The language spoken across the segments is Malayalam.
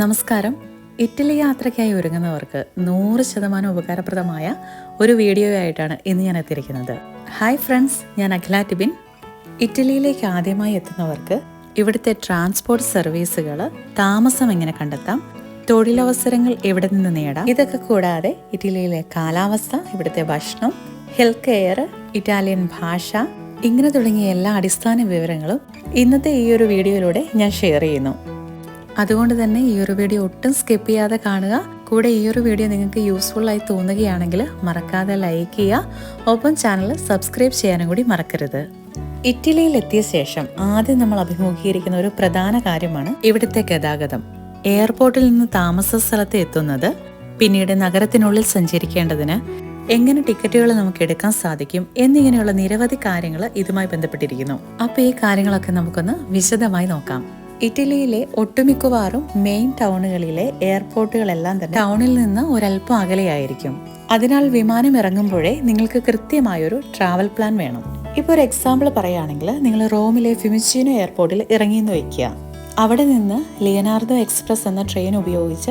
നമസ്കാരം. ഇറ്റലി യാത്രയ്ക്കായി ഒരുങ്ങുന്നവർക്ക് നൂറ് ശതമാനം ഉപകാരപ്രദമായ ഒരു വീഡിയോ ആയിട്ടാണ് ഇന്ന് ഞാൻ എത്തിയിരിക്കുന്നത്. ഹായ് ഫ്രണ്ട്സ് ഞാൻ അഖില ടിബിൻ. ഇറ്റലിയിലേക്ക് ആദ്യമായി എത്തുന്നവർക്ക് ഇവിടുത്തെ ട്രാൻസ്പോർട്ട് സർവീസുകൾ താമസം എങ്ങനെ കണ്ടെത്താം തൊഴിലവസരങ്ങൾ എവിടെ നിന്ന് നേടാം ഇതൊക്കെ കൂടാതെ ഇറ്റലിയിലെ കാലാവസ്ഥ ഇവിടുത്തെ ഭക്ഷണം ഹെൽത്ത് കെയർ ഇറ്റാലിയൻ ഭാഷ ഇങ്ങനെ തുടങ്ങിയ എല്ലാ അടിസ്ഥാന വിവരങ്ങളും ഇന്നത്തെ ഈ ഒരു വീഡിയോയിലൂടെ ഞാൻ ഷെയർ ചെയ്യുന്നു. അതുകൊണ്ട് തന്നെ ഈ ഒരു വീഡിയോ ഒട്ടും സ്കിപ്പ് ചെയ്യാതെ കാണുക. കൂടെ ഈ ഒരു വീഡിയോ നിങ്ങൾക്ക് യൂസ്ഫുൾ ആയി തോന്നുകയാണെങ്കിൽ മറക്കാതെ ലൈക്ക് ചെയ്യുക. ഒപ്പം ചാനൽ സബ്സ്ക്രൈബ് ചെയ്യാനും കൂടി മറക്കരുത്. ഇറ്റലിയിൽ എത്തിയ ശേഷം ആദ്യം നമ്മൾ അഭിമുഖീകരിക്കുന്ന ഒരു പ്രധാന കാര്യമാണ് ഇവിടുത്തെ ഗതാഗതം. എയർപോർട്ടിൽ നിന്ന് താമസ സ്ഥലത്ത് എത്തുന്നത് പിന്നീട് നഗരത്തിനുള്ളിൽ സഞ്ചരിക്കേണ്ടതിന് എങ്ങനെ ടിക്കറ്റുകൾ നമുക്ക് എടുക്കാൻ സാധിക്കും എന്നിങ്ങനെയുള്ള നിരവധി കാര്യങ്ങൾ ഇതുമായി ബന്ധപ്പെട്ടിരിക്കുന്നു. അപ്പോൾ ഈ കാര്യങ്ങളൊക്കെ നമുക്കൊന്ന് വിശദമായി നോക്കാം. ഇറ്റലിയിലെ ഒട്ടുമിക്കവാറും മെയിൻ ടൗണുകളിലെ എയർപോർട്ടുകളെല്ലാം തന്നെ ടൗണിൽ നിന്ന് ഒരല്പം അകലെയായിരിക്കും. അതിനാൽ വിമാനം ഇറങ്ങുമ്പോഴേ നിങ്ങൾക്ക് കൃത്യമായൊരു ട്രാവൽ പ്ലാൻ വേണം. ഇപ്പോൾ ഒരു എക്സാമ്പിൾ പറയുകയാണെങ്കിൽ നിങ്ങൾ റോമിലെ ഫിമിച്ചിനോ എയർപോർട്ടിൽ ഇറങ്ങിയെന്ന് വെക്കുക അവിടെ നിന്ന് ലിയനാർഡോ എക്സ്പ്രസ് എന്ന ട്രെയിൻ ഉപയോഗിച്ച്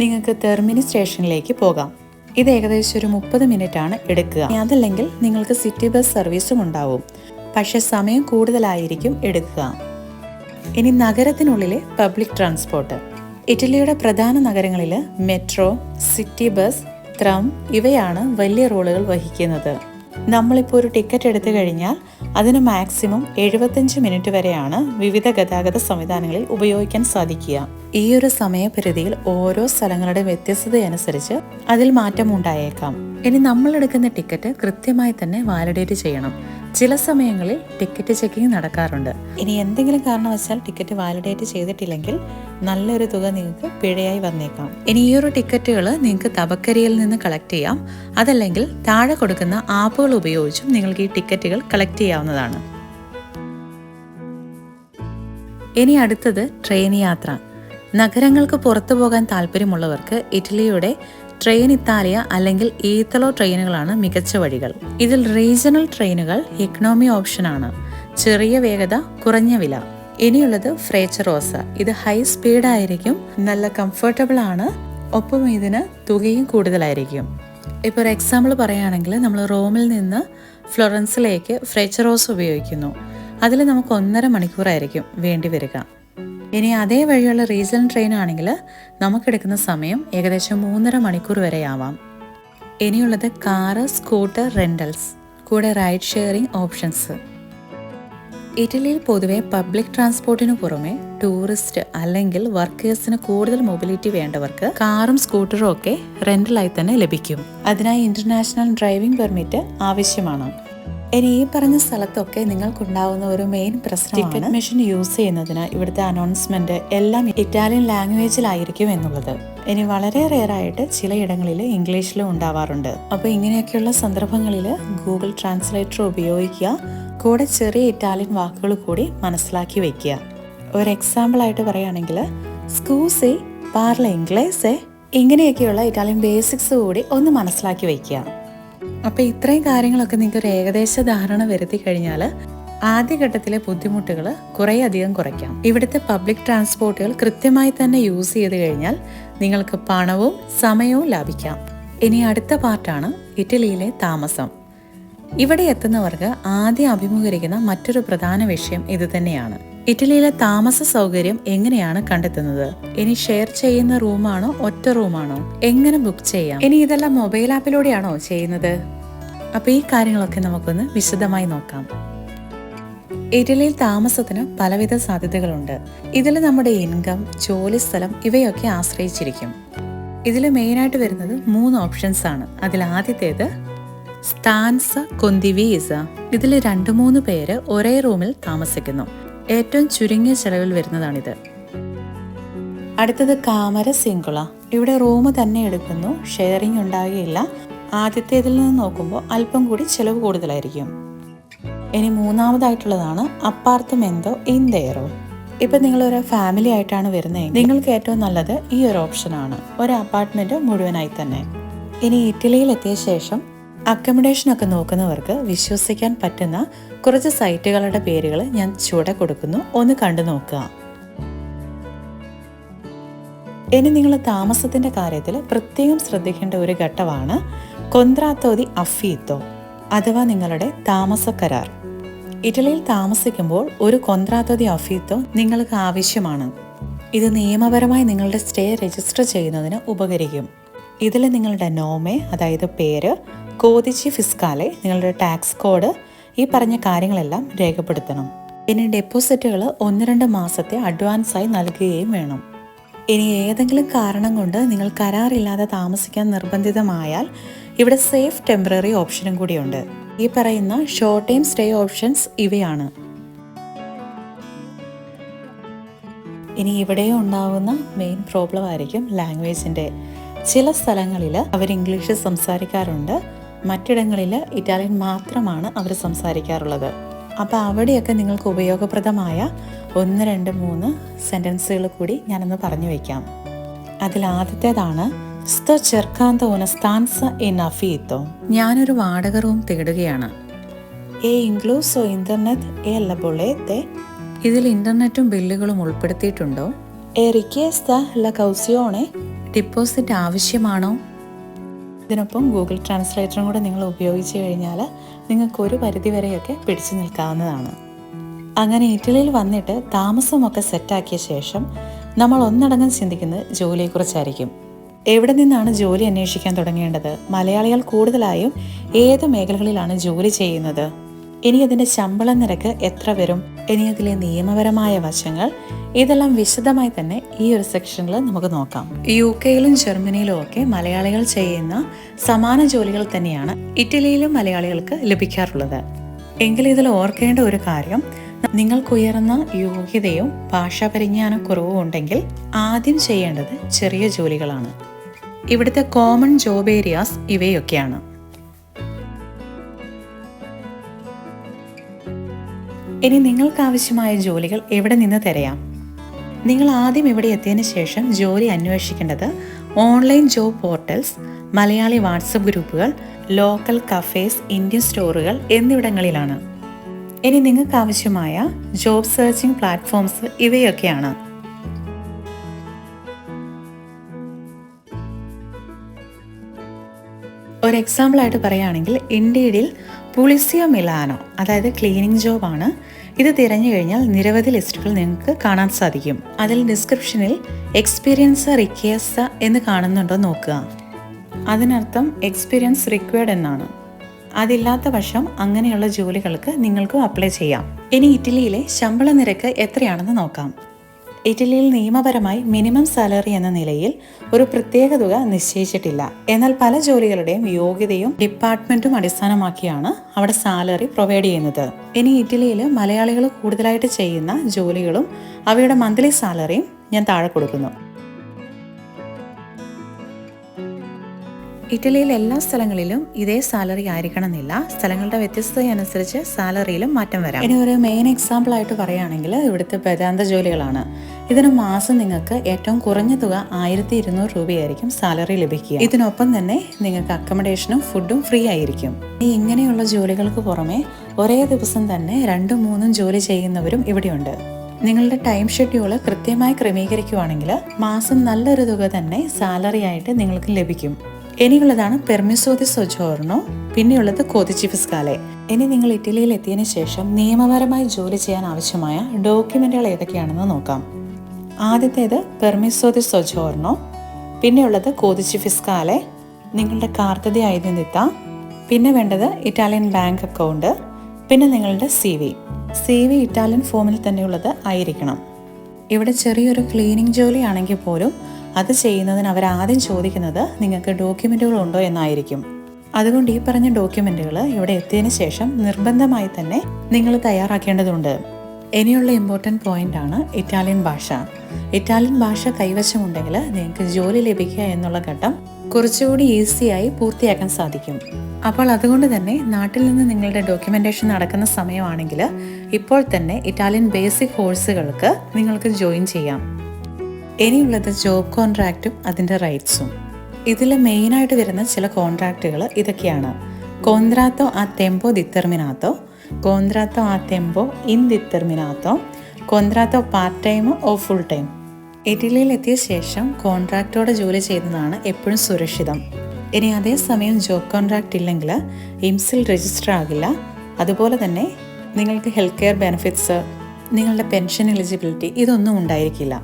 നിങ്ങൾക്ക് തെർമിനി സ്റ്റേഷനിലേക്ക് പോകാം. ഇത് ഏകദേശം ഒരു മുപ്പത് മിനിറ്റ് ആണ് എടുക്കുക. അതല്ലെങ്കിൽ നിങ്ങൾക്ക് സിറ്റി ബസ് സർവീസും ഉണ്ടാവും. പക്ഷേ സമയം കൂടുതലായിരിക്കും എടുക്കുക. ഇനി നഗരത്തിനുള്ളിലെ പബ്ലിക് ട്രാൻസ്പോർട്ട് ഇറ്റലിയുടെ പ്രധാന നഗരങ്ങളിൽ മെട്രോ സിറ്റി ബസ് ത്രം ഇവയാണ് വലിയ റോളുകൾ വഹിക്കുന്നത്. നമ്മളിപ്പോൾ ഒരു ടിക്കറ്റ് എടുത്തു കഴിഞ്ഞാൽ അതിന് മാക്സിമം എഴുപത്തഞ്ച് മിനിറ്റ് വരെയാണ് വിവിധ ഗതാഗത സംവിധാനങ്ങളിൽ ഉപയോഗിക്കാൻ സാധിക്കുക. ഈ ഒരു സമയപരിധിയിൽ ഓരോ സ്ഥലങ്ങളുടെ വ്യത്യസ്തതയനുസരിച്ച് അതിൽ മാറ്റം ഉണ്ടായേക്കാം ഇനി നമ്മൾ എടുക്കുന്ന ടിക്കറ്റ് കൃത്യമായി തന്നെ വാലിഡേറ്റ് ചെയ്യണം. ചില സമയങ്ങളിൽ ടിക്കറ്റ് ചെക്കിംഗ് നടക്കാറുണ്ട്. ഇനി എന്തെങ്കിലും കാരണവശാൽ ടിക്കറ്റ് വാലിഡേറ്റ് ചെയ്തിട്ടില്ലെങ്കിൽ നല്ലൊരു തുക നിങ്ങൾക്ക് പിഴയായി വന്നേക്കാം. ഇനി ഈ ഒരു ടിക്കറ്റുകൾ നിങ്ങൾക്ക് തബക്കരിയിൽ നിന്ന് കളക്ട് ചെയ്യാം. അതല്ലെങ്കിൽ താഴെ കൊടുക്കുന്ന ആപ്പുകൾ ഉപയോഗിച്ചും നിങ്ങൾക്ക് ഈ ടിക്കറ്റുകൾ കളക്ട് ചെയ്യാവുന്നതാണ്. ഇനി അടുത്തത് ട്രെയിൻ യാത്ര. നഗരങ്ങൾക്ക് പുറത്തു പോകാൻ താല്പര്യമുള്ളവർക്ക് ഇറ്റലിയുടെ ട്രെയിൻ ഇത്താലിയ അല്ലെങ്കിൽ ഈത്തലോ ട്രെയിനുകളാണ് മികച്ച വഴികൾ. ഇതിൽ റീജിയണൽ ട്രെയിനുകൾ ഇക്കണോമി ഓപ്ഷനാണ് ചെറിയ വേഗത കുറഞ്ഞ വില. ഇനിയുള്ളത് ഫ്രേച്ചറോസ ഇത് ഹൈ സ്പീഡ് ആയിരിക്കും നല്ല കംഫർട്ടബിൾ ആണ്. ഒപ്പം ഇതിന് തുകയും കൂടുതലായിരിക്കും. ഇപ്പോൾ ഒരു എക്സാമ്പിൾ പറയുകയാണെങ്കിൽ നമ്മൾ റോമിൽ നിന്ന് ഫ്ലോറൻസിലേക്ക് ഫ്രേച്ചറോസ് ഉപയോഗിക്കുന്നു. അതിൽ നമുക്ക് ഒന്നര മണിക്കൂറായിരിക്കും വേണ്ടി വരിക. ഇനി അതേ വഴിയുള്ള റീജിയണൽ ട്രെയിൻ ആണെങ്കിൽ നമുക്കെടുക്കുന്ന സമയം ഏകദേശം മൂന്നര മണിക്കൂർ വരെ ആവാം ഇനിയുള്ളത് കാറ് സ്കൂട്ടർ റെന്റൽസ് കൂടെ റൈഡ് ഷെയറിംഗ് ഓപ്ഷൻസ് ഇറ്റലിയിൽ പൊതുവെ പബ്ലിക് ട്രാൻസ്പോർട്ടിന് പുറമെ ടൂറിസ്റ്റ് അല്ലെങ്കിൽ വർക്കേഴ്സിന് കൂടുതൽ മൊബിലിറ്റി വേണ്ടവർക്ക് കാറും സ്കൂട്ടറും ഒക്കെ റെന്റലായി തന്നെ ലഭിക്കും. അതിനായി ഇന്റർനാഷണൽ ഡ്രൈവിംഗ് പെർമിറ്റ് ആവശ്യമാണ്. ഇനി ഈ പറഞ്ഞ സ്ഥലത്തൊക്കെ നിങ്ങൾക്കുണ്ടാവുന്ന ഒരു മെയിൻ പ്രശ്നം ടിക്കറ്റ് മെഷീൻ യൂസ് ചെയ്യുന്നതിന് ഇവിടുത്തെ അനൗൺസ്മെന്റ് എല്ലാം ഇറ്റാലിയൻ ലാംഗ്വേജിലായിരിക്കും എന്നുള്ളത്. ഇനി വളരെ റെയർ ആയിട്ട് ചിലയിടങ്ങളിൽ ഇംഗ്ലീഷിലും ഉണ്ടാവാറുണ്ട്. അപ്പോൾ ഇങ്ങനെയൊക്കെയുള്ള സന്ദർഭങ്ങളിൽ ഗൂഗിൾ ട്രാൻസ്ലേറ്റർ ഉപയോഗിക്കുക. കൂടെ ചെറിയ ഇറ്റാലിയൻ വാക്കുകൾ കൂടി മനസ്സിലാക്കി വെക്കുക. ഒരു എക്സാമ്പിൾ ആയിട്ട് പറയുകയാണെങ്കിൽ സ്കൂസെ പാർല ഇംഗ്ലീഷ് ഇങ്ങനെയൊക്കെയുള്ള ഇറ്റാലിയൻ ബേസിക്സ് കൂടി ഒന്ന് മനസ്സിലാക്കി വെക്കുക. അപ്പോൾ ഇത്രയും കാര്യങ്ങളൊക്കെ നിങ്ങൾക്ക് ഒരു ഏകദേശ ധാരണ വരുത്തി കഴിഞ്ഞാൽ ആദ്യഘട്ടത്തിലെ ബുദ്ധിമുട്ടുകൾ കുറേ അധികം കുറയ്ക്കാം. ഇവിടുത്തെ പബ്ലിക് ട്രാൻസ്പോർട്ടുകൾ കൃത്യമായി തന്നെ യൂസ് ചെയ്ത് കഴിഞ്ഞാൽ നിങ്ങൾക്ക് പണവും സമയവും ലാഭിക്കാം. ഇനി അടുത്ത പാർട്ടാണ് ഇറ്റലിയിലെ താമസം. ഇവിടെ എത്തുന്നവർക്ക് ആദ്യം അഭിമുഖീകരിക്കുന്ന മറ്റൊരു പ്രധാന വിഷയം ഇത് തന്നെയാണ്. ഇറ്റലിയിലെ താമസ സൗകര്യം എങ്ങനെയാണ് കണ്ടെത്തുന്നത്? ഇനി ഷെയർ ചെയ്യുന്ന റൂമാണോ ഒറ്റ റൂമാണോ എങ്ങനെ ബുക്ക് ചെയ്യാം? ഇനി ഇതെല്ലാം മൊബൈൽ ആപ്പിലൂടെയാണോ ചെയ്യുന്നത്? അപ്പൊ ഈ കാര്യങ്ങളൊക്കെ നമുക്കൊന്ന് വിശദമായി നോക്കാം. ഇറ്റലിയിൽ താമസത്തിന് പലവിധ സാധ്യതകളുണ്ട്. ഇതിൽ നമ്മുടെ ഇൻകം ജോലി സ്ഥലം ഇവയൊക്കെ ആശ്രയിച്ചിരിക്കും. ഇതിൽ മെയിനായിട്ട് വരുന്നത് മൂന്ന് ഓപ്ഷൻസ് ആണ്. അതിൽ ആദ്യത്തേത് സ്റ്റാൻസ കൊന്തിവീസ ഇതിൽ രണ്ട് മൂന്ന് പേര് ഒരേ റൂമിൽ താമസിക്കുന്നു. ഏറ്റവും ചുരുങ്ങിയ ചെലവിൽ വരുന്നതാണിത്. അടുത്തത് കാമര സിംഗുള ഇവിടെ റൂം തന്നെ എടുക്കുന്നു. ഷെയറിംഗ് ഉണ്ടാകുകയില്ല ആദ്യത്തേതിൽ നിന്ന് നോക്കുമ്പോൾ അല്പം കൂടി ചിലവ് കൂടുതലായിരിക്കും. ഇനി മൂന്നാമതായിട്ടുള്ളതാണ് അപ്പാർട്ട്മെന്റോ ഇൻഡെയറോ. ഇപ്പം നിങ്ങളൊരു ഫാമിലി ആയിട്ടാണ് വരുന്നതെങ്കിൽ നിങ്ങൾക്ക് ഏറ്റവും നല്ലത് ഈ ഒരു ഓപ്ഷനാണ്. ഒരു അപ്പാർട്ട്മെന്റ് മുഴുവനായി തന്നെ. ഇനി ഇറ്റലിയിൽ എത്തിയ ശേഷം അക്കമഡേഷൻ ഒക്കെ നോക്കുന്നവർക്ക് വിശ്വസിക്കാൻ പറ്റുന്ന കുറച്ച് സൈറ്റുകളുടെ പേരുകൾ ഞാൻ ചുവടെ കൊടുക്കുന്നു. ഒന്ന് കണ്ടു നോക്കുക. ഇനി നിങ്ങൾ താമസത്തിന്റെ കാര്യത്തിൽ പ്രത്യേകം ശ്രദ്ധിക്കേണ്ട ഒരു ഘട്ടമാണ് കൊന്ത്രാത്തോതി അഫീത്തോ അഥവാ നിങ്ങളുടെ താമസ കരാർ. ഇറ്റലിയിൽ താമസിക്കുമ്പോൾ ഒരു കൊന്ത്രാത്തോതി അഫീത്തോ നിങ്ങൾക്ക് ആവശ്യമാണ്. ഇത് നിയമപരമായി നിങ്ങളുടെ സ്റ്റേ രജിസ്റ്റർ ചെയ്യുന്നതിന് ഉപകരിക്കും. ഇതിൽ നിങ്ങളുടെ നോമെ അതായത് പേര് കോതിച്ചി ഫിസ്കാലെ നിങ്ങളുടെ ടാക്സ് കോഡ് ഈ പറഞ്ഞ കാര്യങ്ങളെല്ലാം രേഖപ്പെടുത്തണം. ഇനി ഡെപ്പോസിറ്റുകൾ ഒന്ന് രണ്ട് മാസത്തെ അഡ്വാൻസായി നൽകുകയും വേണം. ഇനി ഏതെങ്കിലും കാരണം കൊണ്ട് നിങ്ങൾ കരാറില്ലാതെ താമസിക്കാൻ നിർബന്ധിതമായാൽ ഇവിടെ സേഫ് ടെമ്പററി ഓപ്ഷനും കൂടിയുണ്ട്. ഈ പറയുന്ന ഷോർട്ട് ടൈം സ്റ്റേ ഓപ്ഷൻസ് ഇവയാണ്. ഇനി ഇവിടെ ഉണ്ടാകുന്ന മെയിൻ പ്രോബ്ലം ആയിരിക്കും ലാംഗ്വേജിന്റെ. ചില സ്ഥലങ്ങളിൽ അവർ ഇംഗ്ലീഷ് സംസാരിക്കാറുണ്ട്. മറ്റിടങ്ങളിൽ ഇറ്റാലിയൻ മാത്രമാണ് അവർ സംസാരിക്കാറുള്ളത്. അപ്പോൾ അവിടെയൊക്കെ നിങ്ങൾക്ക് ഉപയോഗപ്രദമായ ഒന്ന് രണ്ട് മൂന്ന് സെന്റൻസുകൾ കൂടി ഞാനൊന്ന് പറഞ്ഞു വയ്ക്കാം. അതിലാദ്യത്തേതാണ് സ്തോ ചെർക്കാന്ത ഉനസ്താൻസ ഇൻ അഫീത്തോ ഞാനൊരു വാടക റൂം തേടുകയാണ്. എ ഇൻക്ലൂസോ ഇന്റർനെറ്റ്? എ അല്ല ബൊളേത്തെ ഇതിൽ ഇന്റർനെറ്റും ബില്ലുകളും ഉൾപ്പെടുത്തിയിട്ടുണ്ടോ? എ റിക്വേസ്ത ല കൗസിയോണെ? ഡിപ്പോസിറ്റ് ആവശ്യമാണോ? ഇതിനൊപ്പം ഗൂഗിൾ ട്രാൻസ്ലേറ്ററും കൂടെ നിങ്ങൾ ഉപയോഗിച്ചു കഴിഞ്ഞാൽ നിങ്ങൾക്ക് ഒരു പരിധി വരെയൊക്കെ പിടിച്ചു നിൽക്കാവുന്നതാണ്. അങ്ങനെ ഇറ്റലിയിൽ വന്നിട്ട് താമസമൊക്കെ സെറ്റാക്കിയ ശേഷം നമ്മൾ ഒന്നടങ്കം ചിന്തിക്കുന്നത് ജോലിയെക്കുറിച്ചായിരിക്കും. എവിടെ നിന്നാണ് ജോലി അന്വേഷിക്കാൻ തുടങ്ങേണ്ടത്? മലയാളികൾ കൂടുതലായും ഏത് മേഖലകളിലാണ് ജോലി ചെയ്യുന്നത്? ഇനി അതിന്റെ ശമ്പള നിരക്ക് എത്ര വരും? ഇനി അതിലെ നിയമപരമായ വശങ്ങൾ? ഇതെല്ലാം വിശദമായി തന്നെ ഈ ഒരു സെക്ഷനിൽ നമുക്ക് നോക്കാം. യു കെയിലും ജർമ്മനിയിലും ഒക്കെ മലയാളികൾ ചെയ്യുന്ന സമാന ജോലികൾ തന്നെയാണ് ഇറ്റലിയിലും മലയാളികൾക്ക് ലഭിക്കാറുള്ളത്. എങ്കിൽ ഇതിൽ ഓർക്കേണ്ട ഒരു കാര്യം നിങ്ങൾക്കുയർന്ന യോഗ്യതയും ഭാഷാ പരിജ്ഞാന കുറവും ഉണ്ടെങ്കിൽ ആദ്യം ചെയ്യേണ്ടത് ചെറിയ ജോലികളാണ്. ഇവിടുത്തെ കോമൺ ജോബ് ഏരിയാസ് ഇവയൊക്കെയാണ്. ഇനി നിങ്ങൾക്കാവശ്യമായ ജോലികൾ എവിടെ നിന്ന് തിരയാം? നിങ്ങൾ ആദ്യം ഇവിടെ എത്തിയതിന് ശേഷം ജോലി അന്വേഷിക്കേണ്ടത് online job portals Malayali WhatsApp ഗ്രൂപ്പുകൾ ലോക്കൽ കഫേസ് ഇന്ത്യൻ സ്റ്റോറുകൾ എന്നിവിടങ്ങളിലാണ്. ഇനി നിങ്ങൾക്ക് ആവശ്യമായ ജോബ് സെർച്ചിങ് പ്ലാറ്റ്ഫോംസ് ഇവയൊക്കെയാണ്. ഒരു എക്സാമ്പിൾ ആയിട്ട് പറയുകയാണെങ്കിൽ ഇൻഡീഡിൽ പുളിസിയോ മിലാനോ അതായത് ക്ലീനിങ് ജോബാണ് ഇത് തിരഞ്ഞു കഴിഞ്ഞാൽ നിരവധി ലിസ്റ്റുകൾ നിങ്ങൾക്ക് കാണാൻ സാധിക്കും. അതിൽ ഡിസ്ക്രിപ്ഷനിൽ എക്സ്പീരിയൻസ് റിക്വേഴ്സ് എന്ന് കാണുന്നുണ്ടോ നോക്കുക. അതിനർത്ഥം എക്സ്പീരിയൻസ് റിക്വയർഡ് എന്നാണ്. അതില്ലാത്ത വശം അങ്ങനെയുള്ള ജോലികൾക്ക് നിങ്ങൾക്കും അപ്ലൈ ചെയ്യാം. ഇനി ഇറ്റലിയിലെ ശമ്പള നിരക്ക് എത്രയാണെന്ന് നോക്കാം. ഇറ്റലിയിൽ നിയമപരമായി മിനിമം സാലറി എന്ന നിലയിൽ ഒരു പ്രത്യേക തുക നിശ്ചയിച്ചിട്ടില്ല. എന്നാൽ പല ജോലികളുടെയും യോഗ്യതയും ഡിപ്പാർട്ട്മെന്റും അടിസ്ഥാനമാക്കിയാണ് അവിടെ സാലറി പ്രൊവൈഡ് ചെയ്യുന്നത്. ഇനി ഇറ്റലിയിൽ മലയാളികൾ കൂടുതലായിട്ട് ചെയ്യുന്ന ജോലികളും അവയുടെ മന്ത്ലി സാലറിയും ഞാൻ താഴെ കൊടുക്കുന്നു. ഇറ്റലിയിൽ എല്ലാ സ്ഥലങ്ങളിലും ഇതേ സാലറി ആയിരിക്കണം എന്നില്ല സ്ഥലങ്ങളുടെ വ്യത്യസ്തതയനുസരിച്ച് സാലറിയിലും മാറ്റം വരാം. ഇനി ഒരു മെയിൻ എക്സാമ്പിൾ ആയിട്ട് പറയുകയാണെങ്കിൽ ഇവിടുത്തെ വേദാന്ത ജോലികളാണ്. ഇതിന് മാസം നിങ്ങൾക്ക് ഏറ്റവും കുറഞ്ഞ തുക ആയിരത്തി ഇരുന്നൂറ് രൂപയായിരിക്കും സാലറി ലഭിക്കുക. ഇതിനൊപ്പം തന്നെ നിങ്ങൾക്ക് അക്കോമഡേഷനും ഫുഡും ഫ്രീ ആയിരിക്കും. ഈ ഇങ്ങനെയുള്ള ജോലികൾക്ക് പുറമെ ഒരേ ദിവസം തന്നെ രണ്ടും മൂന്നും ജോലി ചെയ്യുന്നവരും ഇവിടെയുണ്ട്. നിങ്ങളുടെ ടൈം ഷെഡ്യൂൾ കൃത്യമായി ക്രമീകരിക്കുവാണെങ്കിൽ മാസം നല്ലൊരു തുക തന്നെ സാലറി ആയിട്ട് നിങ്ങൾക്ക് ലഭിക്കും. ഇനിയുള്ളതാണ് പെർമിസോതി സൊജോർണോ പിന്നെയുള്ളത് കോതിച്ചി ഫിസ്കാലെ. ഇനി നിങ്ങൾ ഇറ്റലിയിൽ എത്തിയതിനു ശേഷം നിയമപരമായി ജോലി ചെയ്യാൻ ആവശ്യമായ ഡോക്യുമെന്റുകൾ ഏതൊക്കെയാണെന്ന് നോക്കാം. ആദ്യത്തേത് പെർമിസോതി സൊജോർണോ പിന്നെയുള്ളത് കോതിച്ചി ഫിസ്കാലെ നിങ്ങളുടെ കാർത്തതി ഐഡന്തിത്ത പിന്നെ വേണ്ടത് ഇറ്റാലിയൻ ബാങ്ക് അക്കൗണ്ട് പിന്നെ നിങ്ങളുടെ C V. C V Italian ഫോമിൽ തന്നെയുള്ളത് ആയിരിക്കണം. ഇവിടെ ചെറിയൊരു ക്ലീനിങ് ജോലി ആണെങ്കിൽ പോലും അത് ചെയ്യുന്നതിന് അവർ ആദ്യം ചോദിക്കുന്നത് നിങ്ങൾക്ക് ഡോക്യുമെന്റുകൾ ഉണ്ടോ എന്നായിരിക്കും. അതുകൊണ്ട് ഈ പറഞ്ഞ ഡോക്യുമെന്റുകൾ ഇവിടെ എത്തിയതിന് ശേഷം നിർബന്ധമായി തന്നെ നിങ്ങൾ തയ്യാറാക്കേണ്ടതുണ്ട്. ഇനിയുള്ള ഇമ്പോർട്ടന്റ് പോയിന്റ് ആണ് ഇറ്റാലിയൻ ഭാഷ. ഇറ്റാലിയൻ ഭാഷ കൈവശമുണ്ടെങ്കിൽ നിങ്ങൾക്ക് ജോലി ലഭിക്കുക എന്നുള്ള ഘട്ടം കുറച്ചുകൂടി ഈസിയായി പൂർത്തിയാക്കാൻ സാധിക്കും. അപ്പോൾ അതുകൊണ്ട് തന്നെ നാട്ടിൽ നിന്ന് നിങ്ങളുടെ ഡോക്യുമെന്റേഷൻ നടക്കുന്ന സമയമാണെങ്കിൽ ഇപ്പോൾ തന്നെ ഇറ്റാലിയൻ ബേസിക് കോഴ്സുകൾക്ക് നിങ്ങൾക്ക് ജോയിൻ ചെയ്യാം. ഇനിയുള്ളത് ജോബ് കോൺട്രാക്റ്റും അതിന്റെ റൈറ്റ്സും ഇതിൽ മെയിനായിട്ട് വരുന്ന ചില കോൺട്രാക്റ്റുകൾ ഇതൊക്കെയാണ്. കോൺട്രാത്തോ ആ ടെമ്പോ ദിറ്റർമിനാത്തോ കോൺട്രാത്തോ ആ ടെമ്പോ ഇൻഡിറ്റർമിനാത്തോ കോൺട്രാക്റ്റോ പാർട്ട് ടൈം ഓ ഫുൾ ടൈം ഇറ്റലിയിൽ എത്തിയ ശേഷം കോൺട്രാക്റ്റോടെ ജോലി ചെയ്യുന്നതാണ് എപ്പോഴും സുരക്ഷിതം. ഇനി അതേസമയം ജോബ് കോൺട്രാക്റ്റ് ഇല്ലെങ്കിൽ ഇംസിൽ രജിസ്റ്റർ ആകില്ല. അതുപോലെ തന്നെ നിങ്ങൾക്ക് ഹെൽത്ത് കെയർ ബെനിഫിറ്റ്സ് നിങ്ങളുടെ പെൻഷൻ എലിജിബിലിറ്റി ഇതൊന്നും ഉണ്ടായിരിക്കില്ല.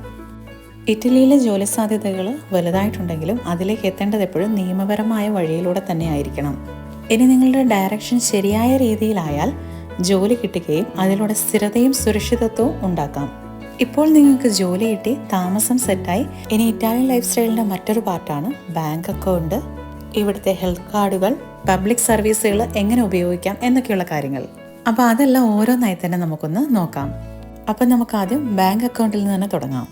ഇറ്റലിയിലെ ജോലി സാധ്യതകൾ വലുതായിട്ടുണ്ടെങ്കിലും അതിലേക്ക് എത്തേണ്ടത് എപ്പോഴും നിയമപരമായ വഴിയിലൂടെ തന്നെ ആയിരിക്കണം. ഇനി നിങ്ങളുടെ ഡയറക്ഷൻ ശരിയായ രീതിയിലായാൽ ജോലി കിട്ടുകയും അതിലൂടെ സ്ഥിരതയും സുരക്ഷിതത്വവും ഉണ്ടാക്കാം. ഇപ്പോൾ നിങ്ങൾക്ക് ജോലി കിട്ടി താമസം സെറ്റായി. ഇനി ഇറ്റാലിയൻ ലൈഫ് സ്റ്റൈലിന്റെ മറ്റൊരു പാർട്ടാണ് ബാങ്ക് അക്കൗണ്ട്. ഇവിടുത്തെ ഹെൽത്ത് കാർഡുകൾ പബ്ലിക് സർവീസുകൾ എങ്ങനെ ഉപയോഗിക്കാം എന്നൊക്കെയുള്ള കാര്യങ്ങൾ. അപ്പോൾ അതെല്ലാം ഓരോന്നായി തന്നെ നമുക്കൊന്ന് നോക്കാം. അപ്പം നമുക്ക് ആദ്യം ബാങ്ക് അക്കൗണ്ടിൽ നിന്ന് തന്നെ തുടങ്ങാം.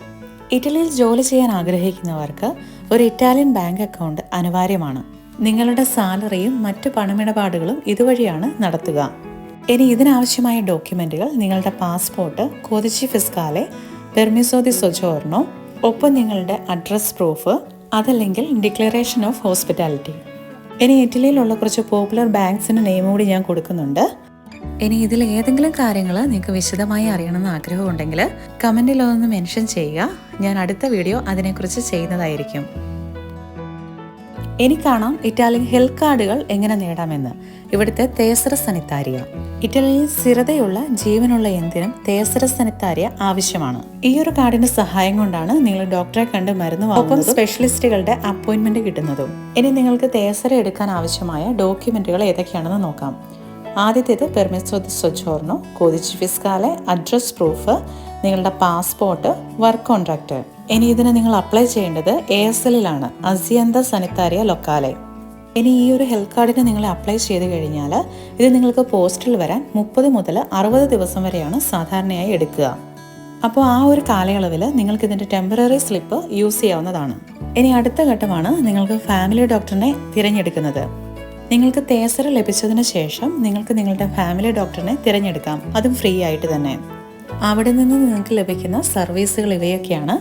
ഇറ്റലിയിൽ ജോലി ചെയ്യാൻ ആഗ്രഹിക്കുന്നവർക്ക് ഒരു ഇറ്റാലിയൻ ബാങ്ക് അക്കൗണ്ട് അനിവാര്യമാണ്. നിങ്ങളുടെ സാലറിയും മറ്റു പണമിടപാടുകളും ഇതുവഴിയാണ് നടത്തുക. ഇനി ഇതിനാവശ്യമായ ഡോക്യുമെന്റുകൾ നിങ്ങളുടെ പാസ്പോർട്ട് കോതിച്ചി ഫിസ്കാലെ പെർമിസോ ദി സൊജോർണോ ഒപ്പം നിങ്ങളുടെ അഡ്രസ് പ്രൂഫ് അതല്ലെങ്കിൽ ഡിക്ലറേഷൻ ഓഫ് ഹോസ്പിറ്റാലിറ്റി. ഇനി ഇറ്റലിയിലുള്ള കുറച്ച് പോപ്പുലർ ബാങ്ക്സിന്റെ നെയിം കൂടി ഞാൻ കൊടുക്കുന്നുണ്ട്. ഇനി ഇതിൽ ഏതെങ്കിലും കാര്യങ്ങൾ നിങ്ങൾക്ക് വിശദമായി അറിയണമെന്ന് ആഗ്രഹമുണ്ടെങ്കിൽ കമന്റിൽ ഒന്ന് മെൻഷൻ ചെയ്യുക. ഞാൻ അടുത്ത വീഡിയോ അതിനെക്കുറിച്ച് ചെയ്യുന്നതായിരിക്കും. ഇനി കാണാം ഇറ്റാലിയൻ ഹെൽത്ത് കാർഡുകൾ എങ്ങനെ നേടാമെന്ന്. ഇവിടുത്തെ തേസര സനിത്താരിയ ഇറ്റലിയിൽ സ്ഥിരതയുള്ള ജീവനുള്ള എന്തിനും തേസര സനിത്താരിയ ആവശ്യമാണ്. ഈ ഒരു കാർഡിന്റെ സഹായം കൊണ്ടാണ് നിങ്ങൾ ഡോക്ടറെ കണ്ട് മരുന്ന് ഒപ്പം സ്പെഷ്യലിസ്റ്റുകളുടെ അപ്പോയിന്റ്മെന്റ് കിട്ടുന്നതും. ഇനി നിങ്ങൾക്ക് തേസര എടുക്കാൻ ആവശ്യമായ ഡോക്യുമെന്റുകൾ ഏതൊക്കെയാണെന്ന് നോക്കാം. ആദ്യത്തേത് പെർമിസോ ദി സൊജോർണോ കോതിച്ച് ഫിസ്കാലെ അഡ്രസ് പ്രൂഫ് നിങ്ങളുടെ പാസ്പോർട്ട് വർക്ക് കോൺട്രാക്ട്. ഇനി ഇതിന് നിങ്ങൾ അപ്ലൈ ചെയ്യേണ്ടത് എ എസ് എല്ലിലാണ് അസിയന്ത സനിത്താരിയ ലൊക്കാലെ. ഇനി ഈ ഒരു ഹെൽത്ത് കാർഡിന് നിങ്ങൾ അപ്ലൈ ചെയ്ത് കഴിഞ്ഞാൽ ഇത് നിങ്ങൾക്ക് പോസ്റ്റിൽ വരാൻ മുപ്പത് മുതൽ അറുപത് ദിവസം വരെയാണ് സാധാരണയായി എടുക്കുക. അപ്പോൾ ആ ഒരു കാലയളവിൽ നിങ്ങൾക്ക് ഇതിന്റെ ടെമ്പററി സ്ലിപ്പ് യൂസ് ചെയ്യാവുന്നതാണ്. ഇനി അടുത്ത ഘട്ടമാണ് നിങ്ങൾക്ക് ഫാമിലി ഡോക്ടറിനെ തിരഞ്ഞെടുക്കുന്നത്. നിങ്ങൾക്ക് തേസര ലഭിച്ചതിന് ശേഷം നിങ്ങൾക്ക് നിങ്ങളുടെ ഫാമിലി ഡോക്ടറിനെ തിരഞ്ഞെടുക്കാം. അതും ഫ്രീ ആയിട്ട് തന്നെ. അവിടെ നിന്ന് നിങ്ങൾക്ക് ലഭിക്കുന്ന സർവീസുകൾ ഇവയൊക്കെയാണ്.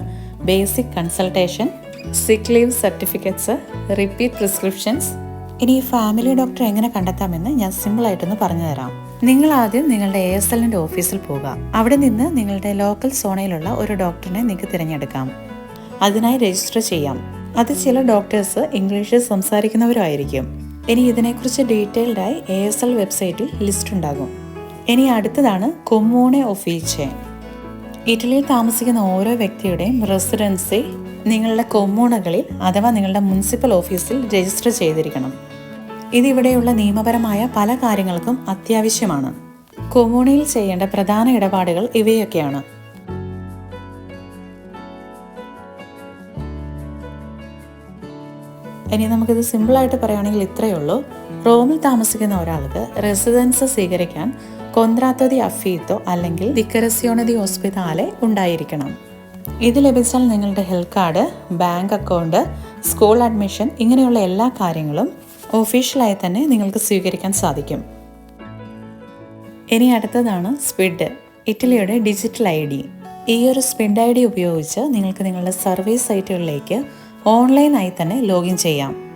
Basic consultation sick leave certificates repeat prescriptions ഇനി ഈ ഫാമിലി ഡോക്ടർ എങ്ങനെ കണ്ടെത്താമെന്ന് ഞാൻ സിമ്പിളായിട്ടൊന്ന് പറഞ്ഞു തരാം. നിങ്ങൾ ആദ്യം നിങ്ങളുടെ എ എസ് എല്ലിന്റെ ഓഫീസിൽ പോകുക അവിടെ നിന്ന് നിങ്ങളുടെ ലോക്കൽ സോണയിലുള്ള ഒരു ഡോക്ടറിനെ നിങ്ങൾക്ക് തിരഞ്ഞെടുക്കാം. അതിനായി രജിസ്റ്റർ ചെയ്യാം. അത് ചില ഡോക്ടേഴ്സ് ഇംഗ്ലീഷിൽ സംസാരിക്കുന്നവരായിരിക്കും. ഇനി ഇതിനെക്കുറിച്ച് ഡീറ്റെയിൽഡായി എ എസ് എൽ വെബ്സൈറ്റിൽ ലിസ്റ്റ് ഉണ്ടാകും. ഇനി അടുത്തതാണ് കൊമ്മൂണെ ഒഫീച്ചെ ഇറ്റലിയിൽ താമസിക്കുന്ന ഓരോ വ്യക്തിയുടെയും റെസിഡൻസി നിങ്ങളുടെ കൊമ്മൂണകളിൽ അഥവാ നിങ്ങളുടെ മുനിസിപ്പൽ ഓഫീസിൽ രജിസ്റ്റർ ചെയ്തിരിക്കണം. ഇതിവിടെയുള്ള നിയമപരമായ പല കാര്യങ്ങൾക്കും അത്യാവശ്യമാണ്. കൊമ്മൂണയിൽ ചെയ്യേണ്ട പ്രധാന ഇടപാടുകൾ ഇവയൊക്കെയാണ്. ഇനി നമുക്കിത് സിമ്പിളായിട്ട് പറയുകയാണെങ്കിൽ ഇത്രയേ ഉള്ളൂ. റോമിൽ താമസിക്കുന്ന ഒരാൾക്ക് റെസിഡൻസ് സ്വീകരിക്കാൻ കൊന്ത്രാത്തോ അഫീത്തോ അല്ലെങ്കിൽ ദിക്കരസിയോണ ദി ഹോസ്പിറ്റാലെ ഉണ്ടായിരിക്കണം. ഇത് ലഭിച്ചാൽ നിങ്ങളുടെ health card bank account school admission ഇങ്ങനെയുള്ള എല്ലാ കാര്യങ്ങളും ഒഫീഷ്യലായി തന്നെ നിങ്ങൾക്ക് സ്വീകരിക്കാൻ സാധിക്കും. ഇനി അടുത്തതാണ് സ്പിഡ് ഇറ്റലിയുടെ ഡിജിറ്റൽ ഐ ഡി ഈ ഒരു സ്പിഡ് ഐ ഡി ഉപയോഗിച്ച് നിങ്ങൾക്ക് നിങ്ങളുടെ സർവീസ് സൈറ്റുകളിലേക്ക് ഓൺലൈനായി തന്നെ ലോഗിൻ ചെയ്യാം.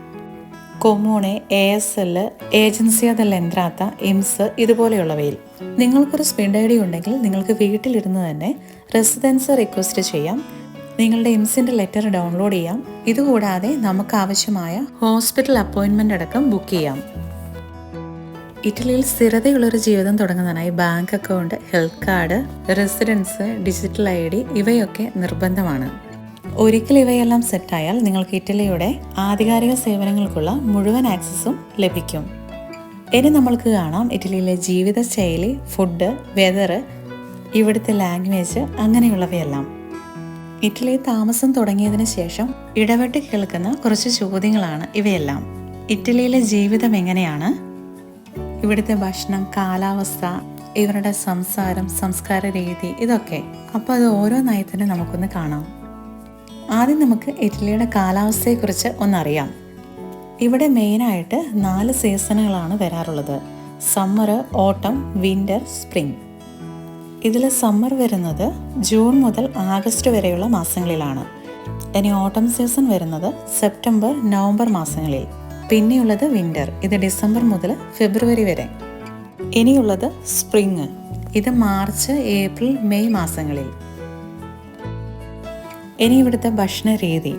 കൊമൂണെ എ എസ് എൽ ഏജൻസിയ ദെല്ലെന്ത്രാത്ത ഇംസ് ഇതുപോലെയുള്ളവയിൽ. നിങ്ങൾക്കൊരു സ്പിൻഡ് ഐ ഡി ഉണ്ടെങ്കിൽ നിങ്ങൾക്ക് വീട്ടിലിരുന്ന് തന്നെ റെസിഡൻസ് റിക്വസ്റ്റ് ചെയ്യാം. നിങ്ങളുടെ ഇംസിന്റെ ലെറ്റർ ഡൗൺലോഡ് ചെയ്യാം. ഇതുകൂടാതെ നമുക്ക് ആവശ്യമായ ഹോസ്പിറ്റൽ അപ്പോയിൻമെന്റ് അടക്കം ബുക്ക് ചെയ്യാം. ഇറ്റലിയിൽ സ്ഥിരതയുള്ളൊരു ജീവിതം തുടങ്ങുന്നതിനായി bank account health card residence digital I D ഇവയൊക്കെ നിർബന്ധമാണ്. ഒരിക്കൽ ഇവയെല്ലാം സെറ്റായാൽ നിങ്ങൾക്ക് ഇറ്റലിയുടെ ആധികാരിക സേവനങ്ങൾക്കുള്ള മുഴുവൻ ആക്സസും ലഭിക്കും. ഇനി നമ്മൾക്ക് കാണാം ഇറ്റലിയിലെ ജീവിതശൈലി ഫുഡ് വെതർ ഇവിടുത്തെ ലാംഗ്വേജ് അങ്ങനെയുള്ളവയെല്ലാം. ഇറ്റലിയിൽ താമസം തുടങ്ങിയതിന് ശേഷം ഇടപെട്ട് കേൾക്കുന്ന കുറച്ച് ചോദ്യങ്ങളാണ് ഇവയെല്ലാം. ഇറ്റലിയിലെ ജീവിതം എങ്ങനെയാണ്? ഇവിടുത്തെ ഭക്ഷണം കാലാവസ്ഥ ഇവരുടെ സംസാരം സംസ്കാര രീതി ഇതൊക്കെ. അപ്പോൾ അത് ഓരോ നയത്തിനും നമുക്കൊന്ന് കാണാം. ആദ്യം നമുക്ക് ഇറ്റലിയുടെ കാലാവസ്ഥയെക്കുറിച്ച് ഒന്നറിയാം. ഇവിടെ മെയിനായിട്ട് നാല് സീസണുകളാണ് വരാറുള്ളത്. Summer autumn winter spring. ഇതിൽ സമ്മർ വരുന്നത് ജൂൺ മുതൽ ആഗസ്റ്റ് വരെയുള്ള മാസങ്ങളിലാണ്. ഇനി ഓട്ടം സീസൺ വരുന്നത് സെപ്റ്റംബർ നവംബർ മാസങ്ങളിൽ. പിന്നെയുള്ളത് വിന്റർ ഇത് ഡിസംബർ മുതൽ ഫെബ്രുവരി വരെ. ഇനിയുള്ളത് സ്പ്രിങ് ഇത് മാർച്ച് ഏപ്രിൽ മെയ് മാസങ്ങളിൽ. ഇനി ഇവിടുത്തെ ഭക്ഷണ രീതി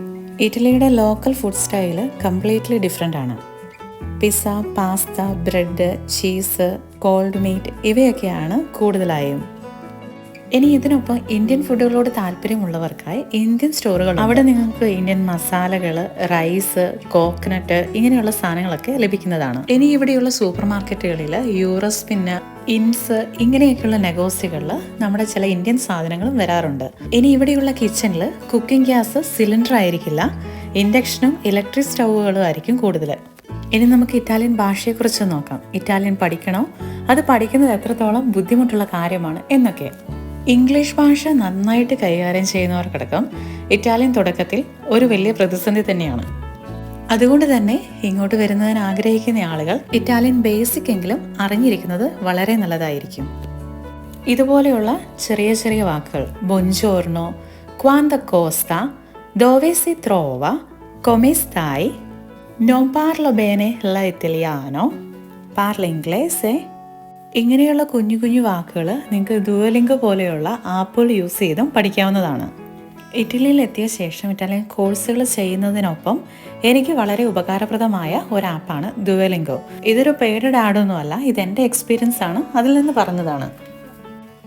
ഇറ്റലിയുടെ local food style completely different ആണ്. Pizza pasta bread cheese cold meat ഇവയൊക്കെയാണ് കൂടുതലായും. ഇനി ഇതിനൊപ്പം ഇന്ത്യൻ ഫുഡുകളോട് താല്പര്യമുള്ളവർക്കായി ഇന്ത്യൻ സ്റ്റോറുകൾ അവിടെ നിങ്ങൾക്ക് ഇന്ത്യൻ മസാലകൾ റൈസ് കോക്കനട്ട് ഇങ്ങനെയുള്ള സാധനങ്ങളൊക്കെ ലഭിക്കുന്നതാണ്. ഇനി ഇവിടെയുള്ള സൂപ്പർ മാർക്കറ്റുകളിൽ യൂറസ് പിന്നെ ഇൻസ് ഇങ്ങനെയൊക്കെയുള്ള നെഗോസികളിൽ നമ്മുടെ ചില ഇന്ത്യൻ സാധനങ്ങളും വരാറുണ്ട്. ഇനി ഇവിടെയുള്ള കിച്ചണിൽ കുക്കിംഗ് ഗ്യാസ് സിലിണ്ടർ ആയിരിക്കില്ല. ഇൻഡക്ഷനും ഇലക്ട്രിക് സ്റ്റൗവുകളും ആയിരിക്കും കൂടുതൽ. ഇനി നമുക്ക് ഇറ്റാലിയൻ ഭാഷയെക്കുറിച്ച് നോക്കാം. ഇറ്റാലിയൻ പഠിക്കണോ? അത് പഠിക്കുന്നത് എത്രത്തോളം ബുദ്ധിമുട്ടുള്ള കാര്യമാണ് എന്നൊക്കെ. ഇംഗ്ലീഷ് ഭാഷ നന്നായിട്ട് കൈകാര്യം ചെയ്യുന്നവർക്കടക്കം ഇറ്റാലിയൻ തുടക്കത്തിൽ ഒരു വലിയ പ്രതിസന്ധി തന്നെയാണ്. അതുകൊണ്ട് തന്നെ ഇങ്ങോട്ട് വരുന്നതിന് ആഗ്രഹിക്കുന്ന ആളുകൾ ഇറ്റാലിയൻ ബേസിക് എങ്കിലും അറിഞ്ഞിരിക്കുന്നത് വളരെ നല്ലതായിരിക്കും. ഇതുപോലെയുള്ള ചെറിയ ചെറിയ വാക്കുകൾ ബൊഞ്ചോർണോ ക്വാന്ത കോസ്ത ഡോവേസി ത്രോവ കൊമിസ്തായി പാർലോ ബേനെ ഉള്ള ഇറ്റലിയാനോ പാർല ഇംഗ്ലേസേ ഇങ്ങനെയുള്ള കുഞ്ഞു കുഞ്ഞു വാക്കുകൾ നിങ്ങൾക്ക് ദുവലിംഗ പോലെയുള്ള ആപ്പുകൾ യൂസ് ചെയ്തും പഠിക്കാവുന്നതാണ്. ഇറ്റലിയിൽ എത്തിയ ശേഷം ഇറ്റാലിയൻ കോഴ്സുകൾ ചെയ്യുന്നതിനൊപ്പം എനിക്ക് വളരെ ഉപകാരപ്രദമായ ഒരു ആപ്പാണ് ദുവലിംഗോ ഇതൊരു പെയ്ഡഡ് ആഡൊന്നുമല്ല എന്റെ എക്സ്പീരിയൻസ് ആണ് അതിൽ നിന്ന് പറഞ്ഞതാണ്.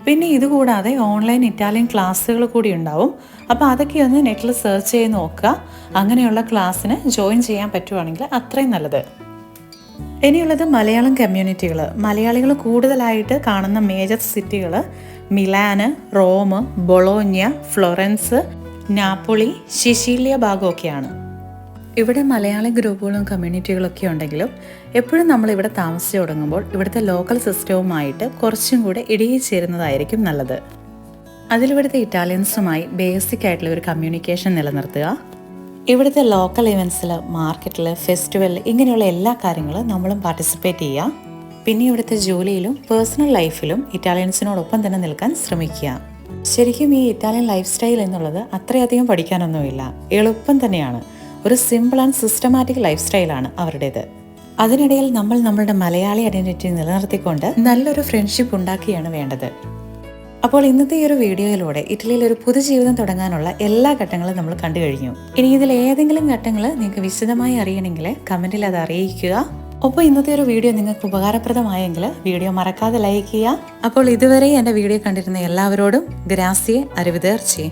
പിന്നെ ഇതുകൂടാതെ ഓൺലൈൻ ഇറ്റാലിയൻ ക്ലാസ്സുകൾ കൂടി ഉണ്ടാവും. അപ്പോൾ അതൊക്കെ ഒന്ന് നെറ്റിൽ സെർച്ച് ചെയ്ത് നോക്കുക. അങ്ങനെയുള്ള ക്ലാസ്സിന് ജോയിൻ ചെയ്യാൻ പറ്റുവാണെങ്കിൽ അത്രയും നല്ലത്. ഇനിയുള്ളത് മലയാളം കമ്മ്യൂണിറ്റികൾ മലയാളികൾ കൂടുതലായിട്ട് കാണുന്ന മേജർ സിറ്റികൾ മിലാന് Rome Bologna Florence Napoli Sicilia ഭാഗമൊക്കെയാണ്. ഇവിടെ മലയാളി ഗ്രൂപ്പുകളും കമ്മ്യൂണിറ്റികളൊക്കെ ഉണ്ടെങ്കിലും എപ്പോഴും നമ്മൾ ഇവിടെ താമസിച്ചു തുടങ്ങുമ്പോൾ ഇവിടുത്തെ ലോക്കൽ സിസ്റ്റവുമായിട്ട് കുറച്ചും കൂടെ ഇടിയിൽ ചേരുന്നതായിരിക്കും നല്ലത്. അതിലിവിടുത്തെ ഇറ്റാലിയൻസുമായി ബേസിക് ആയിട്ടുള്ള ഒരു കമ്മ്യൂണിക്കേഷൻ നിലനിർത്തുക. ഇവിടുത്തെ ലോക്കൽ ഇവൻസിൽ മാർക്കറ്റിൽ ഫെസ്റ്റിവൽ ഇങ്ങനെയുള്ള എല്ലാ കാര്യങ്ങളും നമ്മളും പാർട്ടിസിപ്പേറ്റ് ചെയ്യുക. പിന്നെ ഇവിടുത്തെ ജോലിയിലും പേഴ്സണൽ ലൈഫിലും ഇറ്റാലിയൻസിനോടൊപ്പം തന്നെ നിൽക്കാൻ ശ്രമിക്കുക. ശരിക്കും ഈ ഇറ്റാലിയൻ ലൈഫ് സ്റ്റൈൽ എന്നുള്ളത് അത്രയധികം പഠിക്കാനൊന്നുമില്ല. എളുപ്പം തന്നെയാണ്. ഒരു സിമ്പിൾ ആൻഡ് സിസ്റ്റമാറ്റിക് ലൈഫ് സ്റ്റൈലാണ് അവരുടേത്. അതിനിടയിൽ നമ്മൾ നമ്മളുടെ മലയാളി ഐഡന്റിറ്റി നിലനിർത്തിക്കൊണ്ട് നല്ലൊരു ഫ്രണ്ട്ഷിപ്പ് ഉണ്ടാക്കിയാണ് വേണ്ടത്. അപ്പോൾ ഇന്നത്തെ ഈ ഒരു വീഡിയോയിലൂടെ ഇറ്റലിയിൽ ഒരു പുതുജീവിതം തുടങ്ങാനുള്ള എല്ലാ ഘട്ടങ്ങളും നമ്മൾ കണ്ടു കഴിഞ്ഞു. ഇനി ഇതിൽ ഏതെങ്കിലും ഘട്ടങ്ങൾ നിങ്ങൾക്ക് വിശദമായി അറിയണമെങ്കിൽ കമന്റിൽ അത് അറിയിക്കുക. ഒപ്പം ഇന്നത്തെ ഒരു വീഡിയോ നിങ്ങൾക്ക് ഉപകാരപ്രദമായെങ്കിൽ വീഡിയോ മറക്കാതെ ലൈക്ക് ചെയ്യുക. അപ്പോൾ ഇതുവരെ എന്റെ വീഡിയോ കണ്ടിരുന്ന എല്ലാവരോടും ഗ്രാസിയെ അരുവിതേർച്ചയെ